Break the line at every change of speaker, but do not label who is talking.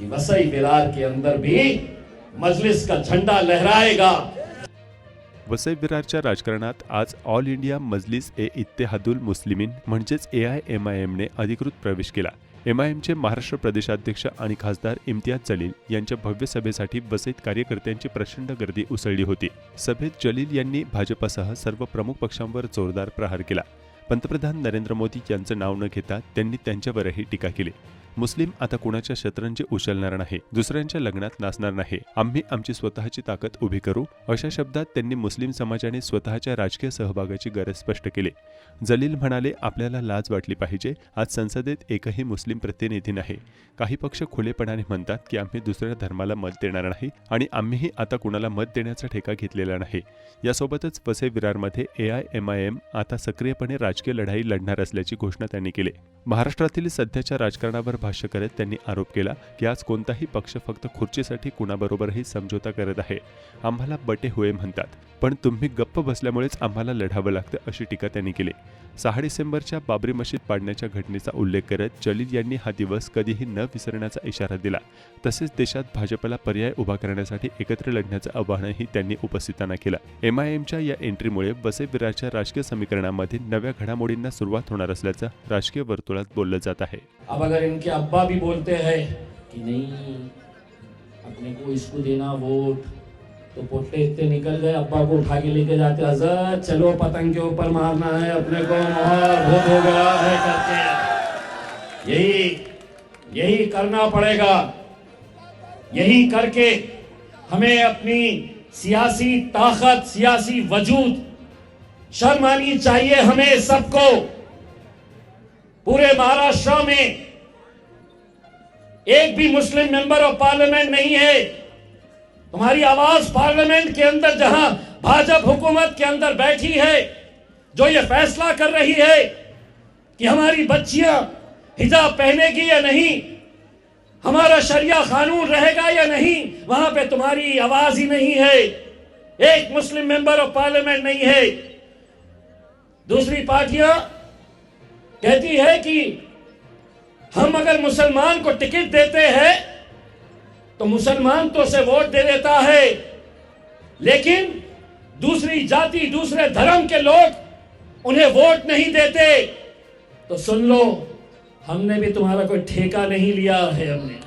वसई विरार के अंदर भी मजलिस का झंडा लहराएगा।
वसई विरारच्या राजकारणात आज ऑल इंडिया मजलिस ए इत्तेहादुल मुस्लिमीन म्हणजेच ए आय एम आय एमने अधिकृत प्रवेश केला. एम आय एमचे महाराष्ट्र प्रदेशाध्यक्ष आणि खासदार इम्तियाज जलील यांच्या भव्य सभेसाठी वसईत कार्यकर्त्यांची प्रचंड गर्दी उसळली होती. सभेत जलील यांनी भाजपसह सर्व प्रमुख पक्षांवर जोरदार प्रहार केला. पंतप्रधान नरेंद्र मोदी यांचं नाव न घेता त्यांनी त्यांच्यावरही टीका केली. मुस्लिम आता कुणाच्या शतरंजी उचलणार नाही दुसऱ्यांच्या लग्नात नाचणार नाही. आम्ही आमची स्वतःची ताकद उभी करू. अशा शब्दात त्यांनी मुस्लिम समाजाने स्वतःच्या राजकीय सहभागाची गरज स्पष्ट केली. जलील म्हणाले आपल्याला लाज वाटली पाहिजे. आज संसदेत एकही मुस्लिम प्रतिनिधी नाही. काही पक्ष खुलेपणाने म्हणतात की आम्ही दुसऱ्या धर्माला मत देणार नाही आणि आम्हीही आता कुणाला मत देण्याचा ठेका घेतलेला नाही. यासोबतच Vasai विरारमध्ये A I M I M आता सक्रियपणे राजकीय लढाई लढणार असल्याची घोषणा त्यांनी केली. महाराष्ट्रातील सध्याच्या राजकारणावर भाष्य करत त्यांनी आरोप केला की आज कोणताही पक्ष फक्त खुर्चीसाठी कुणाबरोबरही समझोता करत आहे. आम्हाला बटे हुए म्हणतात. पण तुम्ही गप्प बसल्यामुळेच आम्हाला लढावं लागतं अशी टीका त्यांनी केली. सहा डिसेंबरच्या बाबरी मशीद पाडण्याच्या घटनेचा उल्लेख करत जलील यांनी हा दिवस कधीही न विसरण्याचा इशारा दिला. तसेच देशात भाजपला पर्याय उभा करण्यासाठी एकत्र लढण्याचं आवाहनही त्यांनी उपस्थितांना केलं. एम आय एमच्या या एंट्रीमुळे वसई विरारच्या राजकीय समीकरणामध्ये नव्या घडामोडींना सुरुवात होणार असल्याचं राजकीय वर्तुळात बोललं जात आहे.
अब अगर इनके अब्बा भी बोलते हैं कि नहीं अपने को इसको देना वोट. तो पोटे इतने निकल गए, अब्बा को उठा के लेके जाते, हज़रत, चलो, पतंग के ऊपर मारना है, अपने को हो गया है। यही यही करना पड़ेगा। यही करके हमें अपनी सियासी ताकत, सियासी वजूद, शर्म आनी चाहिए हमें सबको। पूरे महाराष्ट्र में एक भी मुस्लिम मेंबर ऑफ़ पार्लियामेंट नहीं है। तुम्हारी आवाज़ पार्लियामेंट के अंदर, जहाँ भाजपा हुकूमत के अंदर बैठी है, जो ये फैसला कर रही है कि हमारी बच्चियाँ हिजाब पहनेगी या नहीं, हमारा शरिया कानून रहेगा या नहीं, वहाँ पे तुम्हारी आवाज़ ही नहीं है। एक मुस्लिम मेंबर ऑफ़ पार्लियामेंट नहीं है। दूसरी पार्टियाँ कहती है कि हम अगर मुसलमान को टिकट देते हैं तो मुसलमान तो उसे वोट दे देता है। लेकिन दूसरी जाति, दूसरे धर्म के लोग उन्हें वोट नहीं देते। तो सुन लो, हमने भी तुम्हारा कोई ठेका नहीं लिया है हमने।